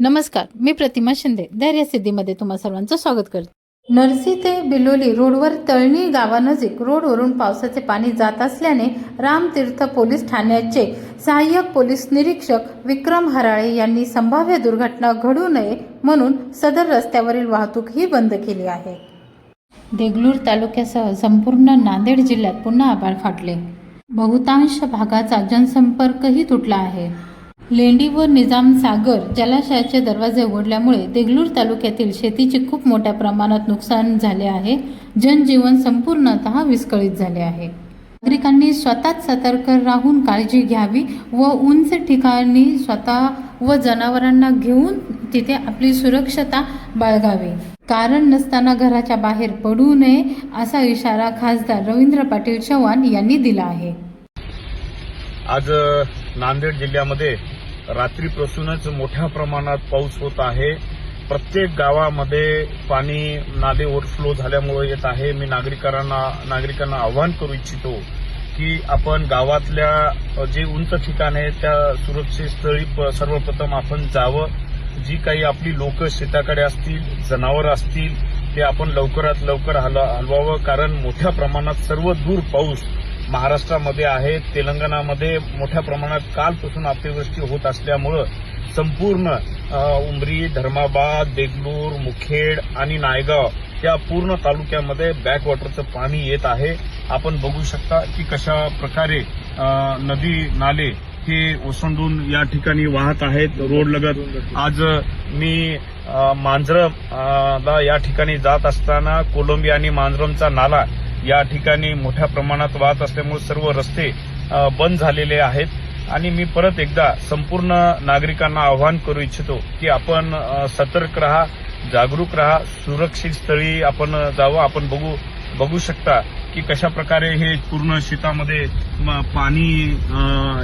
नमस्कार मी प्रतिमा शिंदे धैर्यसिद्धीमध्ये तुम्हा सर्वांचं स्वागत करते. नरसी ते बिलोली रोडवर तळणी गावानजीक रोडवरून पावसाचे पाणी जात असल्याने रामतीर्थ पोलीस ठाण्याचे सहाय्यक पोलीस निरीक्षक विक्रम हराळे यांनी संभाव्य दुर्घटना घडू नये म्हणून सदर रस्त्यावरील वाहतूक ही बंद केली आहे. देगलूर तालुक्यासह संपूर्ण नांदेड जिल्ह्यात पुन्हा आभाळ फाटले. बहुतांश भागाचा जनसंपर्कही तुटला आहे. लेंडी व निजाम सागर जलाशयाचे दरवाजे उघडल्यामुळे देगलूर तालुक्यातील शेतीचे खूप मोठ्या प्रमाणात नुकसान झाले आहे. जनजीवन संपूर्णतः विस्कळीत झाले आहे. नागरिकांनी स्वतःच सतर्क राहून काळजी घ्यावी व उंच ठिकाणी स्वतः व जनावरांना घेऊन तिथे आपली सुरक्षता बाळगावी. कारण नसताना घराच्या बाहेर पडू नये असा इशारा खासदार रवींद्र पाटील चव्हाण यांनी दिला आहे. आज नांदेड जिल्ह्यामध्ये रात्रीपासूनच मोठ्या प्रमाणात पाऊस होत आहे. प्रत्येक गावामध्ये पाणी नाले ओव्हरफ्लो झाल्यामुळे येत आहे. मी नागरिकांना नागरिकांना आवाहन करू इच्छितो की आपण गावातल्या जे उंच ठिकाण आहे त्या सुरक्षित स्थळी प- सर्वप्रथम आपण जावं. जी काही आपली लोक शेताकडे असतील जनावरं असतील ते आपण लवकरात लवकर हल हलवावं. कारण मोठ्या प्रमाणात सर्व दूर पाऊस महाराष्ट्रामध्ये आहे. तेलंगणामध्ये मोठ्या प्रमाणात कालपासून अतिवृष्टी होत असल्यामुळं संपूर्ण उमरी धर्माबाद देगलूर मुखेड आणि नायगाव या पूर्ण तालुक्यामध्ये बॅकवॉटरचं पाणी येत आहे. आपण बघू शकता की कशा प्रकारे नदी नाले हे ओसंडून या ठिकाणी वाहत आहेत. रोड लगत आज मी अ, मांजरम या ठिकाणी जात असताना कोलंबी आणि मांजरमचा नाला या ठिकाणी मोठ्या प्रमाणात वाहत असल्यामुळे सर्व रस्ते बंद झालेले आहेत. आणि मी परत एकदा संपूर्ण नागरिकांना आवाहन करू इच्छितो की आपण सतर्क राहा जागरूक राहा सुरक्षित स्थळी आपण जावं. आपण बघू बघू शकता की कशा प्रकारे हे पूर्ण शेतामध्ये पाणी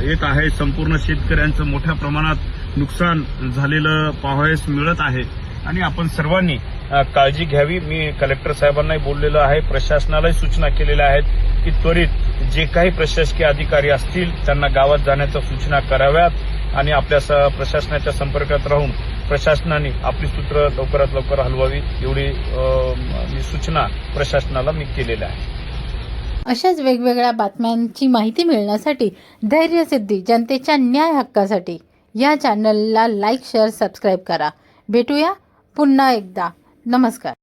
येत आहे. संपूर्ण शेतकऱ्यांचं मोठ्या प्रमाणात नुकसान झालेलं पाहावयास मिळत आहे. आणि आपण सर्वांनी काळजी घ्यावी. मी कलेक्टर साहेबांनाही बोललेलं आहे. प्रशासनालाही सूचना केलेल्या आहेत की त्वरित जे काही प्रशासकीय अधिकारी असतील त्यांना गावात जाण्याच्या सूचना कराव्यात आणि आपल्या स- प्रशासनाच्या संपर्कात राहून प्रशासनाने आपली सूत्र लवकरात लवकर हलवावी एवढी सूचना प्रशासनाला मी केलेल्या आहे अशाच वेगवेगळ्या बातम्यांची माहिती मिळण्यासाठी धैर्यसिद्धी जनतेच्या न्याय हक्कासाठी या चॅनलला लाईक शेअर सबस्क्राईब करा. भेटूया पुन्हा एकदा. नमस्कार.